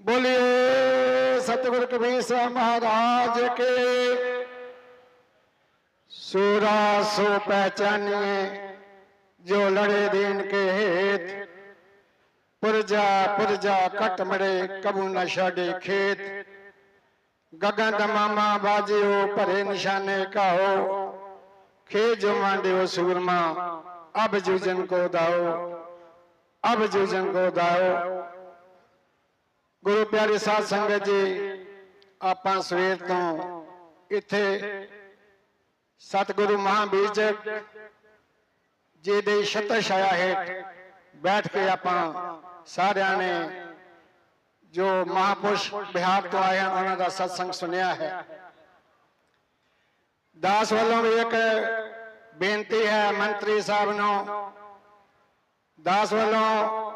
ਬੋਲੇ ਸਤਿਗੁਰ ਕਬੀਰ ਸਾਹਿਬ ਮਹਾਰਾਜ ਕੇ। ਸੂਰਾ ਸੋ ਪਹਿਚਾਨੀਏ, ਜੋ ਲੜੇ ਦੀਨ ਕੇ ਹੇਤ। ਪੁਰਜਾ ਪੁਰਜਾ ਕਟ ਮੜੇ, ਕਬੂ ਨਾ ਛਾੜੇ ਖੇਤ। ਗਗਨ ਦਮਾਮਾ ਬਾਜਿਓ, ਭਰੇ ਨਿਸ਼ਾਨੇ ਕਾਓ ਖੇ ਜਮਾਂ ਦਿਓ ਸੂਰਮਾ, ਅਬ ਜੂਜਨ ਕੋ ਦਾਓ। ਅਬ ਜੂਜਨ ਕੋ ਦਾਓ। ਗੁਰੂ ਪਿਆਰੇ ਸਾਧ ਸੰਗਤ ਜੀ, ਆਪਾਂ ਸਵੇਰ ਤੋਂ ਇੱਥੇ ਸਤਿਗੁਰੂ ਮਹਾਂਵੀਰ ਜੀ ਦੇ ਛਤਰ ਛਾਇਆ ਹੇਠ ਬੈਠ ਕੇ ਆਪਾਂ ਸਾਰਿਆਂ ਨੇ ਜੋ ਮਹਾਪੁਰਸ਼ ਬਿਹਾਰ ਤੋਂ ਆਏ ਹਨ, ਉਹਨਾਂ ਦਾ ਸਤਸੰਗ ਸੁਣਿਆ ਹੈ। ਦਾਸ ਵੱਲੋਂ ਵੀ ਇੱਕ ਬੇਨਤੀ ਹੈ ਮੰਤਰੀ ਸਾਹਿਬ ਨੂੰ, ਦਾਸ ਵੱਲੋਂ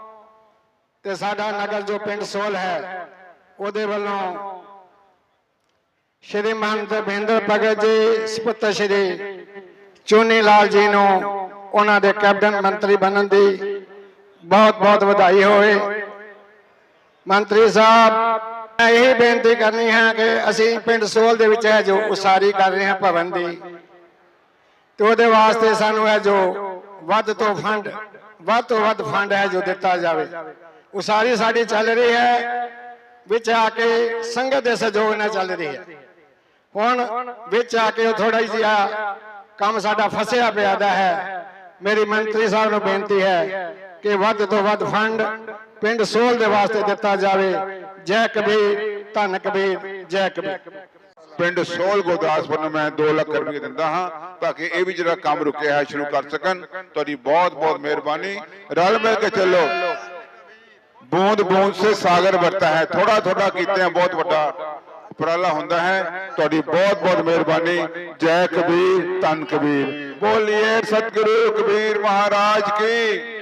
ਤੇ ਸਾਡਾ ਨਗਰ ਜੋ ਪਿੰਡ ਸੋਲ ਹੈ, ਉਹਦੇ ਵੱਲੋਂ ਸ਼੍ਰੀ ਮਹੰਤ ਭਿੰਦਰ ਭਗਤ ਜੀ, ਸੁਪੁੱਤਰ ਸ਼੍ਰੀ ਚੋਨੀ ਲਾਲ ਜੀ ਨੂੰ ਉਹਨਾਂ ਦੇ ਕੈਬਨਿਟ ਮੰਤਰੀ ਬਣਨ ਦੀ ਬਹੁਤ ਬਹੁਤ ਵਧਾਈ ਹੋਵੇ। ਮੰਤਰੀ ਸਾਹਿਬ, ਮੈਂ ਇਹ ਬੇਨਤੀ ਕਰਨੀ ਹੈ ਕਿ ਅਸੀਂ ਪਿੰਡ ਸੋਲ ਦੇ ਵਿੱਚ ਹੈ ਜੋ ਉਸਾਰੀ ਕਰ ਰਹੇ ਹਾਂ ਭਵਨ ਦੀ, ਤੇ ਉਹਦੇ ਵਾਸਤੇ ਸਾਨੂੰ ਹੈ ਜੋ ਵੱਧ ਤੋਂ ਫੰਡ, ਵੱਧ ਤੋਂ ਵੱਧ ਫੰਡ ਹੈ ਜੋ ਦਿੱਤਾ ਜਾਵੇ। ਉਸਾਰੀ ਸਾਡੀ ਚੱਲ ਰਹੀ ਹੈ, ਵਿੱਚ ਆ ਕੇ ਸੰਗਤ ਦੇ ਸਹਿਯੋਗ ਨਾਲ ਚੱਲ ਰਹੀ ਹੈ। ਹੁਣ ਵਿੱਚ ਆ ਕੇ ਥੋੜਾ ਜਿਹਾ ਕੰਮ ਸਾਡਾ ਫਸਿਆ ਪਿਆ ਦਾ ਹੈ। ਮੇਰੀ ਮੰਤਰੀ ਸਾਹਿਬ ਨੂੰ ਬੇਨਤੀ ਹੈ ਕਿ ਵੱਧ ਤੋਂ ਵੱਧ ਫੰਡ ਪਿੰਡ ਸੋਲ ਦੇ ਵਾਸਤੇ ਦਿੱਤਾ ਜਾਵੇ। ਜੈ ਕਬੀਰ, ਧੰਨ ਕਬੀਰ, ਜੈ ਕਬੀਰ। ਪਿੰਡ ਸੋਲ ਗੁਰਦਾਸਪੁਰ ਨੂੰ ਮੈਂ 2 ਲੱਖ ਰੁਪਏ ਦਿੰਦਾ ਹਾਂ ਤਾਂ ਕਿ ਇਹ ਵੀ ਜਿਹੜਾ ਕੰਮ ਰੁਕਿਆ ਹੈ, ਸ਼ੁਰੂ ਕਰ ਸਕਣ। ਤੁਹਾਡੀ ਬਹੁਤ ਬਹੁਤ ਮਿਹਰਬਾਨੀ। ਰਲ ਮਿਲ ਕੇ ਚੱਲੋ। ਬੂੰਦ ਬੂੰਦ ਸੇ ਸਾਗਰ ਵਰਤਾ ਹੈ। ਥੋੜਾ ਥੋੜਾ ਕੀਤੇ ਆ, ਬਹੁਤ ਵੱਡਾ ਉਪਰਾਲਾ ਹੁੰਦਾ ਹੈ। ਤੁਹਾਡੀ ਬਹੁਤ ਬਹੁਤ ਮਿਹਰਬਾਨੀ। ਜੈ ਕਬੀਰ, ਧੰਨ ਕਬੀਰ। ਬੋਲੀਏ ਸਤਿਗੁਰੂ ਕਬੀਰ ਮਹਾਰਾਜ ਕੀ।